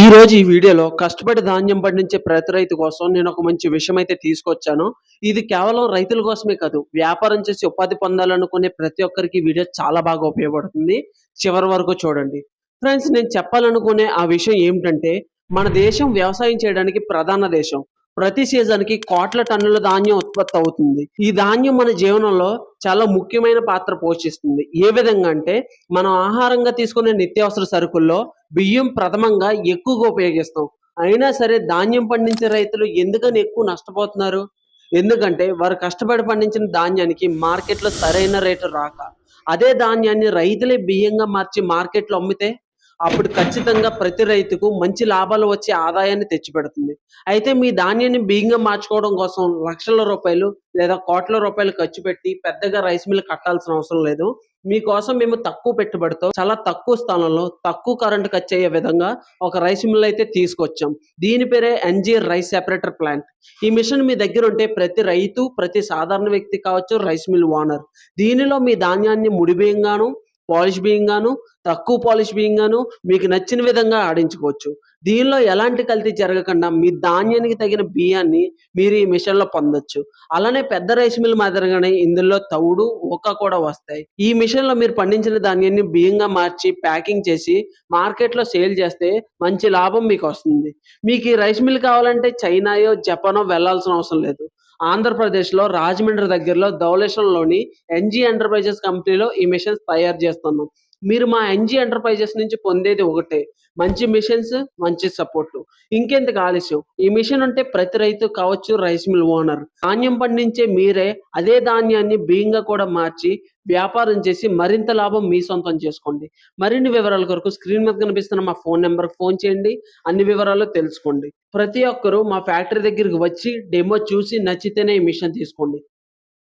ఈ రోజు ఈ వీడియోలో కష్టపడి ధాన్యం పండించే ప్రతి రైతు కోసం నేను ఒక మంచి విషయం అయితే తీసుకొచ్చాను. ఇది కేవలం రైతుల కోసమే కాదు వ్యాపారం చేసి ఉపాధి పొందాలనుకునే ప్రతి ఒక్కరికి వీడియో చాలా బాగా ఉపయోగపడుతుంది. చివరి వరకు చూడండి. ఫ్రెండ్స్ నేను చెప్పాలనుకునే ఆ విషయం ఏమిటంటే మన దేశం వ్యవసాయం చేయడానికి ప్రధాన దేశం. ప్రతి సీజన్కి కోట్ల టన్నుల ధాన్యం ఉత్పత్తి అవుతుంది. ఈ ధాన్యం మన జీవనంలో చాలా ముఖ్యమైన పాత్ర పోషిస్తుంది. ఏ విధంగా అంటే మనం ఆహారంగా తీసుకునే నిత్యావసర సరుకుల్లో బియ్యం ప్రథమంగా ఎక్కువగా ఉపయోగిస్తాం. అయినా సరే ధాన్యం పండించే రైతులు ఎందుకని ఎక్కువ నష్టపోతున్నారు? ఎందుకంటే వారు కష్టపడి పండించిన ధాన్యానికి మార్కెట్లో సరైన రేటు రాక అదే ధాన్యాన్ని రైతులే బియ్యంగా మార్చి మార్కెట్లో అమ్మితే అప్పుడు ఖచ్చితంగా ప్రతి రైతుకు మంచి లాభాలు వచ్చే ఆదాయాన్ని తెచ్చిపెడుతుంది. అయితే మీ ధాన్యాన్ని బియ్యంగా మార్చుకోవడం కోసం లక్షల రూపాయలు లేదా కోట్ల రూపాయలు ఖర్చు పెట్టి పెద్దగా రైస్ మిల్ కట్టాల్సిన అవసరం లేదు. మీకోసం మేము తక్కువ పెట్టుబడితో చాలా తక్కువ స్థానంలో తక్కువ కరెంట్ ఖర్చు అయ్యే విధంగా ఒక రైస్ మిల్ అయితే తీసుకొచ్చాం. దీని పేరే ఎన్జీ రైస్ సెపరేటర్ ప్లాంట్. ఈ మిషన్ మీ దగ్గర ఉంటే ప్రతి రైతు ప్రతి సాధారణ వ్యక్తి కావచ్చు రైస్ మిల్ ఓనర్. దీనిలో మీ ధాన్యాన్ని ముడిబియ్యంగాను పాలిష్ బియ్యంగాను తక్కువ పాలిష్ బియ్యంగాను మీకు నచ్చిన విధంగా ఆడించుకోవచ్చు. దీనిలో ఎలాంటి కల్తీ జరగకుండా మీ ధాన్యానికి తగిన బియ్యాన్ని మీరు ఈ మిషన్లో పొందొచ్చు. అలానే పెద్ద రైస్ మిల్ మాదిరిగానే ఇందులో తౌడు ఊక కూడా వస్తాయి. ఈ మిషన్లో మీరు పండించిన ధాన్యాన్ని బియ్యంగా మార్చి ప్యాకింగ్ చేసి మార్కెట్లో సేల్ చేస్తే మంచి లాభం మీకు వస్తుంది. మీకు ఈ రైస్ మిల్ కావాలంటే చైనాయో జపానో వెళ్ళాల్సిన అవసరం లేదు. ఆంధ్రప్రదేశ్లో రాజమండ్రి దగ్గరలో ధవళేశ్వరంలోని ఎన్జీ ఎంటర్ప్రైజెస్ కంపెనీలో ఈ మిషన్స్ తయారు చేస్తున్నాం. మీరు మా ఎన్జీ ఎంటర్ప్రైజెస్ నుంచి పొందేది ఒకటే. మంచి మిషన్స్ మంచి సపోర్ట్ ఇంకెందుకు ఆలస్యం? ఈ మిషన్ ఉంటే ప్రతి రైతు కావచ్చు రైస్ మిల్ ఓనర్ ధాన్యం పండించే మీరే అదే ధాన్యాన్ని బియ్యంగా కూడా మార్చి వ్యాపారం చేసి మరింత లాభం మీ సొంతం చేసుకోండి. మరిన్ని వివరాల కొరకు స్క్రీన్ మీద కనిపిస్తున్న మా ఫోన్ నెంబర్ ఫోన్ చేయండి. అన్ని వివరాలు తెలుసుకోండి. ప్రతి ఒక్కరూ మా ఫ్యాక్టరీ దగ్గరికి వచ్చి డెమో చూసి నచ్చితేనే ఈ మిషన్ తీసుకోండి.